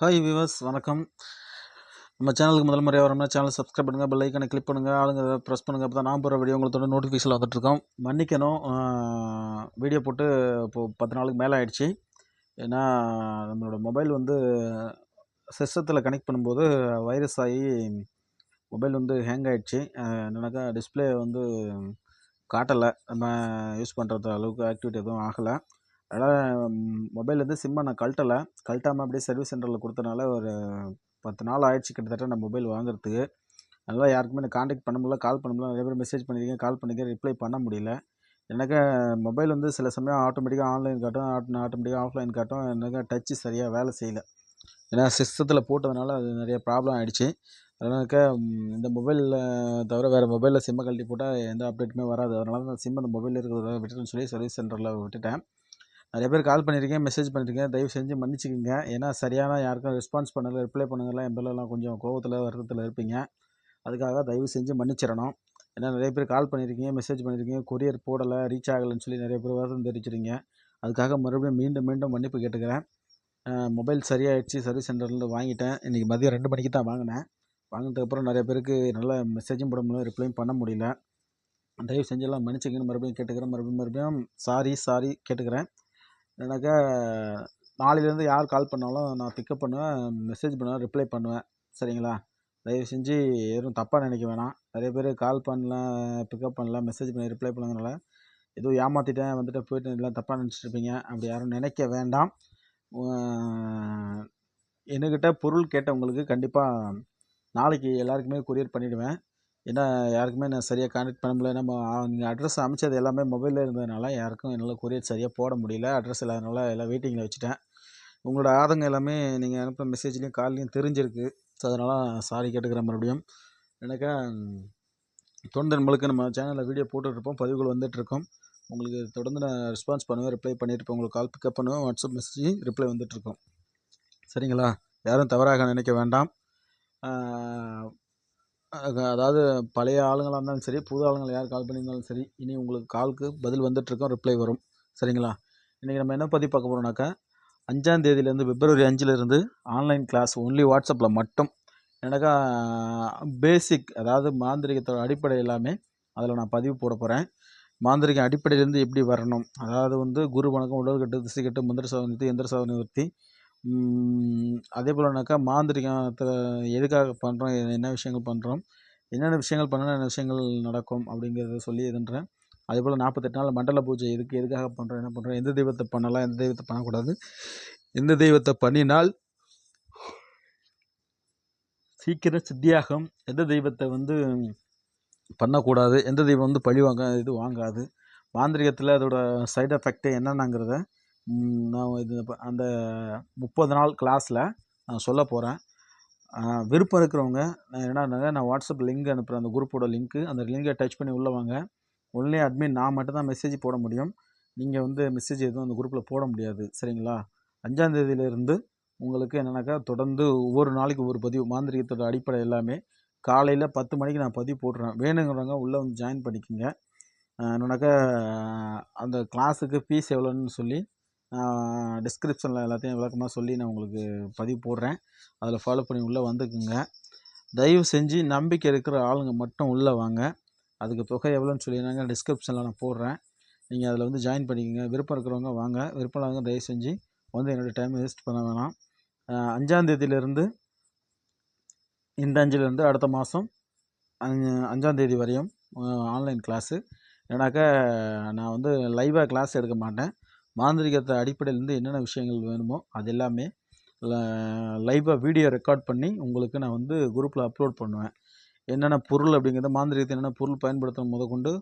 Hi viewers வணக்கம். நம்ம சேனலுக்கு முதல் முறையாக வரோம்னா சேனல் சப்ஸ்கிரைப் பண்ணுங்கள் பெல் ஐக்கனை கிளிக் பண்ணுங்கள் ஆளுங்க ப்ரெஸ் பண்ணுங்கள் அப்போ தான் நான் போகிற வீடியோ உங்களுக்கு தொடர்ந்து நோட்டிஃபிகேஷன் வந்துட்டுருக்கோம் மன்னிக்கணும். வீடியோ போட்டு இப்போது பத்து நாளுக்கு மேலே ஆயிடுச்சு. ஏன்னா நம்மளோட மொபைல் வந்து சிஸ்டத்தில் கனெக்ட் பண்ணும்போது வைரஸ் ஆகி மொபைல் வந்து ஹேங் ஆகிடுச்சு என்னென்னாக்கா டிஸ்பிளே வந்து காட்டலை. நம்ம யூஸ் பண்ணுறது அளவுக்கு ஆக்டிவிட்டி எதுவும் ஆகலை. அதனால் மொபைல்லேருந்து சிம்மை நான் கழட்டலை. கழட்டாமல் அப்படியே சர்வீஸ் சென்டரில் கொடுத்தனால ஒரு பத்து நாள் ஆயிடுச்சு கிட்டத்தட்ட நான் மொபைல் வாங்குறதுக்கு. அதனால் யாருக்குமே எனக்கு காண்டாக்ட் பண்ண முடியல கால் பண்ண முடியல. நிறைய பேர் மெசேஜ் பண்ணியிருக்கேன் கால் பண்ணியிருக்கேன் ரிப்ளை பண்ண முடியல. எனக்கு மொபைல் வந்து சில சமயம் ஆட்டோமேட்டிக்காக ஆன்லைன் காட்டும் ஆட்டோமேட்டிக்காக ஆஃப்லைன் காட்டும். எனக்கு டச்சு சரியாக வேலை செய்யலை. ஏன்னா சிஸ்டத்தில் போட்டதுனால அது நிறைய ப்ராப்ளம் ஆகிடுச்சு அதனாக்க இந்த மொபைலில் தவிர வேறு மொபைலில் சிம்மை கழட்டி போட்டால் எந்த அப்டேட்டுமே வராது. அதனால தான் சிம் அந்த மொபைலில் இருக்கிறத விட்டுட்டுன்னு சொல்லி சர்வீஸ் சென்டரில் விட்டுட்டேன். நிறைய பேர் கால் பண்ணியிருக்கேன் மெசேஜ் பண்ணியிருக்கேன். தயவு செஞ்சு மன்னிச்சிக்கோங்க. ஏன்னா சரியான யாருக்கும் ரெஸ்பான்ஸ் பண்ணலை ரிப்ளை பண்ணுங்கலாம். எம்பெல்லாம் கொஞ்சம் கோவத்தில் வருத்தத்தில் இருப்பீங்க. அதுக்காக தயவு செஞ்சு மன்னிச்சிடணும். ஏன்னா நிறைய பேர் கால் பண்ணியிருக்கீங்க மெசேஜ் பண்ணியிருக்கீங்க கொரியர் போடலை ரீச் ஆகலைன்னு சொல்லி நிறைய பேர் வருத்தம் தெரிவிச்சிருங்க அதுக்காக மறுபடியும் மீண்டும் மீண்டும் மன்னிப்பு கேட்டுக்கிறேன். மொபைல் சரியாயிடுச்சு சர்வீஸ் சென்டர்லேருந்து வாங்கிட்டேன். இன்றைக்கி மதியம் ரெண்டு மணிக்கு தான் வாங்கினேன். வாங்கினதுக்கப்புறம் நிறைய பேருக்கு நல்ல மெசேஜும் போட முடியல ரிப்ளையும் பண்ண முடியல. தயவு செஞ்செல்லாம் மன்னிச்சிங்கன்னு மறுபடியும் கேட்டுக்கிறேன். மறுபடியும் மறுபடியும் சாரி சாரி கேட்டுக்கிறேன். ஏன்னாக்கா நாளையிலேருந்து யார் கால் பண்ணாலும் நான் பிக்கப் பண்ணுவேன் மெசேஜ் பண்ணுவேன் ரிப்ளை பண்ணுவேன். சரிங்களா? தயவு செஞ்சு எதுவும் தப்பாக நினைக்க வேணாம். நிறைய பேர் கால் பண்ணல பிக்கப் பண்ணல மெசேஜ் பண்ணி ரிப்ளை பண்ணதுனால எதுவும் ஏமாற்றிட்டேன் வந்துட்டு போயிட்டு எல்லாம் தப்பாக நினச்சிட்ருப்பீங்க அப்படி யாரும் நினைக்க வேண்டாம். என்கிட்ட பொருள் கேட்டவங்களுக்கு கண்டிப்பாக நாளைக்கு எல்லாருக்குமே கொரியர் பண்ணிவிடுவேன் ஏன்னா யாருக்குமே நான் சரியாக கான்டெக்ட் பண்ண முடியல. நம்ம நீங்கள் அட்ரஸ் அமைச்சது எல்லாமே மொபைலில் இருந்ததுனால யாருக்கும் என்னால் கொரியர் சரியாக போட முடியல. அட்ரஸ் இல்லாதனால எல்லாம் வெயிட்டிங்கில் வச்சுட்டேன். உங்களோட ஆதங்கம் எல்லாமே நீங்கள் அனுப்புகிற மெசேஜ்லேயும் கால்லையும் தெரிஞ்சிருக்கு. ஸோ அதனால் சாரி கேட்டுக்கிறேன் மறுபடியும். எனக்கு தொடர்ந்து நம்மளுக்கு நம்ம சேனலில் வீடியோ போட்டுட்ருப்போம் பதிவுகள் வந்துட்டுருக்கோம் உங்களுக்கு தொடர்ந்து நான் ரெஸ்பான்ஸ் பண்ணுவேன் ரிப்ளை பண்ணியிருப்பேன் உங்களுக்கு கால் பிக்கப் பண்ணுவேன். வாட்ஸ்அப் மெசேஜ் ரிப்ளை வந்துட்டுருக்கோம் சரிங்களா? யாரும் தவறாக நினைக்க வேண்டாம். அதாவது பழைய ஆளுங்களாக இருந்தாலும் சரி புது ஆளுங்களை யார் கால் பண்ணியிருந்தாலும் சரி இனி உங்களுக்கு காலுக்கு பதில் வந்துட்டுருக்கோம் ரிப்ளை வரும். சரிங்களா? இன்றைக்கி நம்ம என்ன பதிவு பார்க்க போகிறோம்னாக்கா அஞ்சாம் தேதியிலேருந்து பிப்ரவரி அஞ்சுலேருந்து ஆன்லைன் கிளாஸ் ஒன்லி வாட்ஸ்அப்பில் மட்டும். எனக்கா பேசிக் அதாவது மாந்திரிகத்தோட அடிப்படை எல்லாமே அதில் நான் பதிவு போட போகிறேன் மாந்திரிகம் அடிப்படையிலேருந்து எப்படி வரணும்? அதாவது வந்து குரு வணக்கம் உடல் கட்டு திசை கட்டு மந்திர சாதனை எந்திர சாதனை நிவர்த்தி அதே போலனாக்கா மாந்திரீகத்தில் எதுக்காக பண்ணுறோம் என்ன விஷயங்கள் பண்ணுறோம் என்னென்ன விஷயங்கள் பண்ணால் என்ன விஷயங்கள் நடக்கும் அப்படிங்கிறத சொல்லி இதுன்றேன் அதே போல் நாற்பத்தெட்டு நாள் மண்டல பூஜை எதுக்கு எதுக்காக பண்ணுறோம் என்ன பண்ணுறோம் எந்த தெய்வத்தை பண்ணலாம்? எந்த தெய்வத்தை பண்ணக்கூடாது? எந்த தெய்வத்தை பண்ணினால் சீக்கிரம் சித்தியாகும். எந்த தெய்வத்தை வந்து பண்ணக்கூடாது? எந்த தெய்வம் வந்து பழி வாங்க இது வாங்காது? மாந்திரிகத்தில் அதோட சைடு எஃபெக்ட்டு என்னென்னங்கிறத நான் இது அந்த முப்பது நாள் கிளாஸில் நான் சொல்ல போகிறேன் விருப்பம் இருக்கிறவங்க நான் என்னன்னாங்க நான் வாட்ஸ்அப் லிங்க் அனுப்புகிறேன் அந்த குரூப்போட லிங்க்கு அந்த லிங்கை டச் பண்ணி உள்ளே வாங்க. ஒன்லி அட்மின் நான் மட்டும் தான் மெசேஜ் போட முடியும். நீங்கள் வந்து மெசேஜ் எதுவும் அந்த குரூப்பில் போட முடியாது. சரிங்களா? அஞ்சாந்தேதியிலேருந்து உங்களுக்கு என்னென்னாக்கா தொடர்ந்து ஒவ்வொரு நாளைக்கு ஒவ்வொரு பதிவு மாந்திரிகத்தோட அடிப்படை எல்லாமே காலையில் பத்து மணிக்கு நான் பதிவு போட்டுறேன். வேணுங்கிறவங்க உள்ளே வந்து ஜாயின் பண்ணிக்கோங்க. என்னென்னாக்கா அந்த கிளாஸுக்கு ஃபீஸ் எவ்வளோன்னு சொல்லி டிஸ்கிரிப்ஷனில் எல்லாத்தையும் விளக்கமாக சொல்லி நான் உங்களுக்கு பதிவு போடுறேன். அதில் ஃபாலோ பண்ணி உள்ளே வந்துக்குங்க. தயவு செஞ்சு நம்பிக்கை இருக்கிற ஆளுங்க மட்டும் உள்ளே வாங்க. அதுக்கு தொகை எவ்வளோன்னு சொல்லி நாங்கள் டிஸ்கிரிப்ஷனில் நான் போடுறேன். நீங்கள் அதில் வந்து ஜாயின் பண்ணிக்கோங்க. விருப்பம் இருக்கிறவங்க வாங்க. விருப்பம் இல்லாதவங்க தயவு செஞ்சு வந்து என்னோடய டைம் வேஸ்ட் பண்ண வேணாம். அஞ்சாந்தேதியிலேருந்து இந்த அஞ்சுலேருந்து அடுத்த மாதம் அஞ்சாந்தேதி வரையும் ஆன்லைன் கிளாஸு ஏன்னாக்கா நான் வந்து லைவாக கிளாஸ் எடுக்க மாட்டேன். மாந்திரிகத்தை அடிப்படையிலேருந்து என்னென்ன விஷயங்கள் வேணுமோ அது எல்லாமே லைவாக வீடியோ ரெக்கார்ட் பண்ணி உங்களுக்கு நான் வந்து குரூப்பில் அப்லோட் பண்ணுவேன். என்னென்ன பொருள் அப்படிங்கிறத மாந்திரிகத்தை என்னென்ன பொருள் பயன்படுத்தணும் முத கொண்டு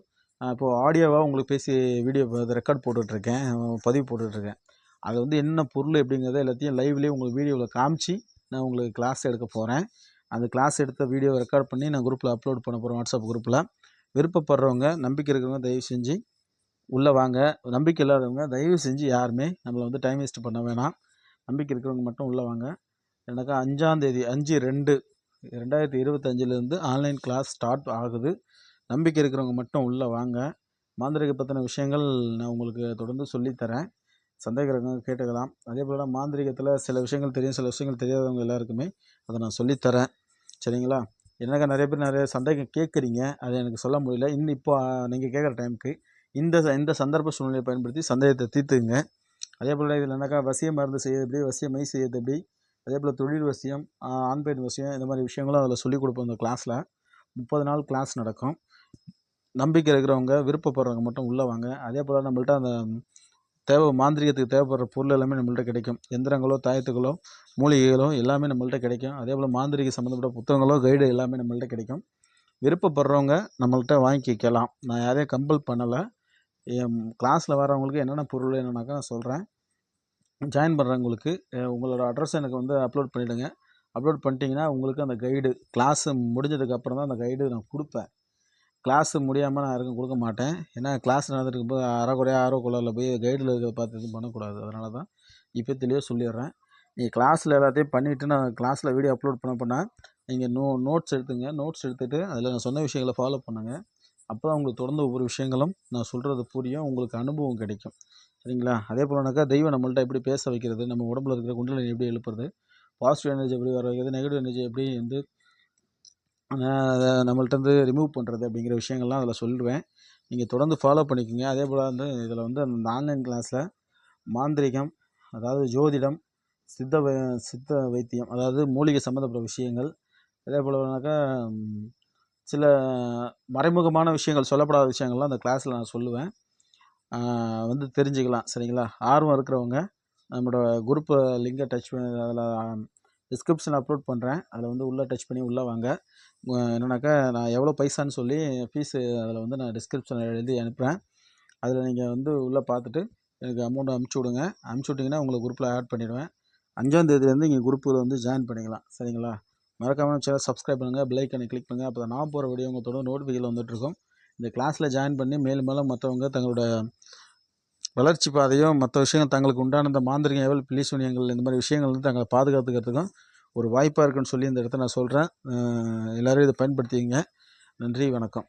இப்போது ஆடியோவாக உங்களுக்கு பேசி வீடியோ ரெக்கார்ட் போட்டுட்ருக்கேன் பதிவு போட்டுட்ருக்கேன். அது வந்து என்ன பொருள் அப்படிங்கிறத எல்லாத்தையும் லைவ்லேயே உங்களுக்கு வீடியோவில் காமிச்சு நான் உங்களுக்கு கிளாஸ் எடுக்க போகிறேன் அந்த கிளாஸ் எடுத்த வீடியோ ரெக்கார்ட் பண்ணி நான் குரூப்பில் அப்லோட் பண்ண போகிறேன் வாட்ஸ்அப் குரூப்பில் விருப்பப்படுறவங்க நம்பிக்கை இருக்கிறவங்க தயவு செஞ்சு உள்ளே வாங்க. நம்பிக்கை இல்லாதவங்க தயவு செஞ்சு யாருமே நம்மளை வந்து டைம் வேஸ்ட் பண்ண வேணாம். நம்பிக்கை இருக்கிறவங்க மட்டும் உள்ளே வாங்க. எனக்கு அஞ்சாந்தேதி அஞ்சு ரெண்டு ரெண்டாயிரத்தி இருபத்தஞ்சிலேருந்து ஆன்லைன் கிளாஸ் ஸ்டார்ட் ஆகுது. நம்பிக்கை இருக்கிறவங்க மட்டும் உள்ளே வாங்க. மாந்திரிகை பற்றின விஷயங்கள் நான் உங்களுக்கு தொடர்ந்து சொல்லித்தரேன். சந்தேகம் கேட்டுக்கலாம். அதே போல் மாந்திரீகத்தில் சில விஷயங்கள் தெரியும் சில விஷயங்கள் தெரியாதவங்க எல்லாருக்குமே அதை நான் சொல்லித்தரேன். சரிங்களா? என்னக்கா நிறைய பேர் நிறைய சந்தேகம் கேட்குறீங்க. அதை எனக்கு சொல்ல முடியல. இன்னும் இப்போ நீங்கள் கேட்குற டைமுக்கு இந்த ச- இந்த சந்தர்ப்ப சூழ்நிலையை பயன்படுத்தி சந்தேகத்தை தீர்த்துங்க அதே போல் இதில் என்னக்கா வசிய மருந்து செய்யறது எப்படி வசிய மை செய்யறது எப்படி அதே போல் தொழில் வசியம் ஆண் பெண் வசியம் இந்த மாதிரி விஷயங்களும் அதில் சொல்லிக் கொடுப்போம் இந்த கிளாஸில் முப்பது நாள் கிளாஸ் நடக்கும். நம்பிக்கை இருக்கிறவங்க விருப்பப்படுறவங்க மட்டும் உள்ளே வாங்க. அதே போல் நம்மள்ட்ட அந்த தேவை மாந்திரிகத்துக்கு தேவைப்படுற பொருள் எல்லாமே நம்மள்ட்ட கிடைக்கும். எந்திரங்களோ தாயத்துகளோ மூலிகைகளோ எல்லாமே நம்மள்ட்ட கிடைக்கும். அதே போல் மாந்திரிக சம்மந்தப்பட்ட புத்தகங்களோ கைடு எல்லாமே நம்மள்ட்ட கிடைக்கும். விருப்பப்படுறவங்க நம்மள்ட்ட வாங்கிக்கலாம் நான் யாரையும் கம்பல் பண்ணலை. என் கிளாஸில் வரவங்களுக்கு என்னென்ன பொருள் என்னென்னாக்கா நான் சொல்கிறேன் ஜாயின் பண்ணுறவங்களுக்கு உங்களோட அட்ரஸ் எனக்கு வந்து அப்லோட் பண்ணிவிடுங்க அப்லோட் பண்ணிட்டீங்கன்னா உங்களுக்கு அந்த கைடு கிளாஸு முடிஞ்சதுக்கப்புறம் தான் அந்த கைடு நான் கொடுப்பேன். கிளாஸு முடியாமல் நான் யாருக்கும் கொடுக்க மாட்டேன். ஏன்னா கிளாஸ் நடந்துட்டு போது அறக்குறையாக ஆர்வ போய் கைடில் இருக்கிறத பார்த்து எதுவும் பண்ணக்கூடாது. அதனால தான் இப்போ தெளிவாக சொல்லிடுறேன் நீங்கள் கிளாஸில் எல்லாத்தையும் பண்ணிவிட்டு நான் கிளாஸில் வீடியோ அப்லோட் பண்ண பண்ணால் நீங்கள் நோ நோட்ஸ் எடுத்துங்க. நோட்ஸ் எடுத்துகிட்டு அதில் நான் சொன்ன விஷயங்களை ஃபாலோ பண்ணுங்கள் அப்போ தான் உங்களுக்கு தொடர்ந்து ஒவ்வொரு விஷயங்களும் நான் சொல்கிறது புரியும் உங்களுக்கு அனுபவம் கிடைக்கும். சரிங்களா? அதே போலனாக்கா தெய்வம் நம்மள்ட்ட எப்படி பேச வைக்கிறது நம்ம உடம்புல இருக்கிற குண்டலினி எப்படி எழுப்புறது பாசிட்டிவ் எனர்ஜி எப்படி வர வைக்கிறது நெகட்டிவ் எனர்ஜி எப்படி வந்து நம்மள்ட்ட இருந்து ரிமூவ் பண்ணுறது அப்படிங்கிற விஷயங்கள்லாம் அதில் சொல்லுவேன். நீங்கள் தொடர்ந்து ஃபாலோ பண்ணிக்கோங்க. அதே போல் வந்து இதில் வந்து அந்த ஆன்லைன் கிளாஸில் மாந்திரிகம் அதாவது ஜோதிடம் சித்த வை சித்த வைத்தியம் அதாவது மூலிகை சம்மந்தப்பட்ட விஷயங்கள் அதே போலனாக்கா சில மறைமுகமான விஷயங்கள் சொல்லப்படாத விஷயங்கள்லாம் அந்த கிளாஸில் நான் சொல்லுவேன். வந்து தெரிஞ்சுக்கலாம் சரிங்களா? ஆர்வம் இருக்கிறவங்க நம்மளோட குரூப்பு லிங்கை டச் பண்ணி அதில் டிஸ்கிரிப்ஷன் அப்லோட் பண்ணுறேன் அதில் வந்து உள்ளே டச் பண்ணி உள்ளே வாங்க. என்னென்னாக்கா நான் எவ்வளோ பைசான்னு சொல்லி ஃபீஸு அதில் வந்து நான் டிஸ்கிரிப்ஷனில் எழுதி அனுப்புகிறேன் அதில் நீங்கள் வந்து உள்ளே பார்த்துட்டு எனக்கு அமௌண்ட் அமுச்சு விடுங்க. அமுச்சு விட்டிங்கன்னா உங்களை குரூப்பில் ஆட் பண்ணிவிடுவேன் அஞ்சாந்தேதிலேருந்து இங்கே குரூப்பில் வந்து ஜாயின் பண்ணிக்கலாம் சரிங்களா? மறக்காமல் சேனல் சப்ஸ்கிரைப் பண்ணுங்கள் பெல்லைக்கனை கிளிக் பண்ணுங்கள் அப்போ நான் போகிற வீடியோ உங்கள் தொடர்ந்து நோட்டிஃபிகேஷன் வந்துட்டுருக்கும். இந்த கிளாஸில் ஜாயின் பண்ணி மேலும் மேலும் மற்றவங்க தங்களோட வளர்ச்சி பாதையும் மற்ற விஷயங்கள் தங்களுக்கு உண்டான இந்த மாந்திரிகம் எவ்வளோ பிலிசூனியங்கள் இந்த மாதிரி விஷயங்கள் வந்து தங்களை பாதுகாத்துக்கிறதுக்கும் ஒரு வாய்ப்பாக இருக்குன்னு சொல்லி இந்த இடத்த நான் சொல்கிறேன் எல்லோரும் இதை பயன்படுத்திங்க நன்றி வணக்கம்.